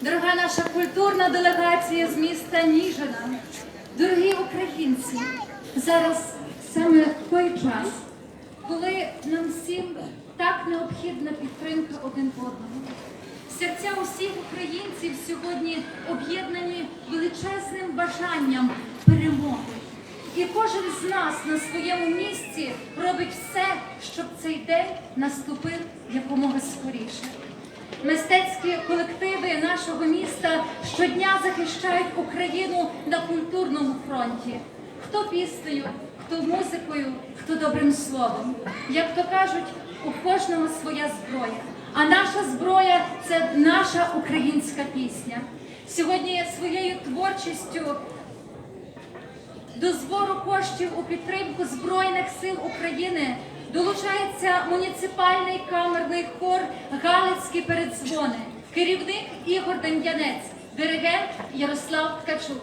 дорога наша культурна делегація з міста Ніжина, дорогі українці, зараз саме той час, коли нам всім так необхідна підтримка один одного. Серця усіх українців сьогодні об'єднані величезним бажанням перемоги. І кожен з нас на своєму місці робить все, щоб цей день наступив якомога скоріше. Мистецькі колективи нашого міста щодня захищають Україну на культурному фронті. Хто піснею, хто музикою, хто добрим словом. Як то кажуть, у кожного своя зброя. А наша зброя це наша українська пісня. Сьогодні своєю творчістю до збору коштів у підтримку Збройних сил України долучається муніципальний камерний Галицькі передзвони, керівник Ігор Дем'янець, диригент Ярослав Ткачук.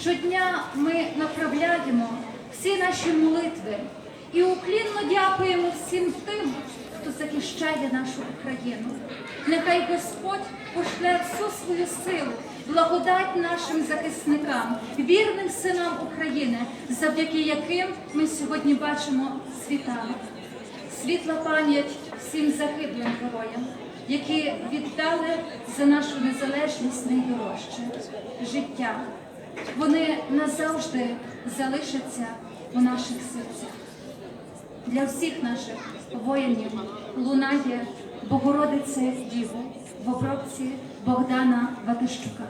Щодня ми направляємо всі наші молитви і уклінно дякуємо всім тим, хто захищає нашу Україну. Нехай Господь пошле всю свою силу, благодать нашим захисникам, вірним синам України, завдяки яким ми сьогодні бачимо світанок. Світла пам'ять всім загиблим героям, які віддали за нашу незалежність найдорожче життя. Вони назавжди залишаться у наших серцях. Для всіх наших воїнів лунає Богородице Діво в обробці Богдана Ватищука.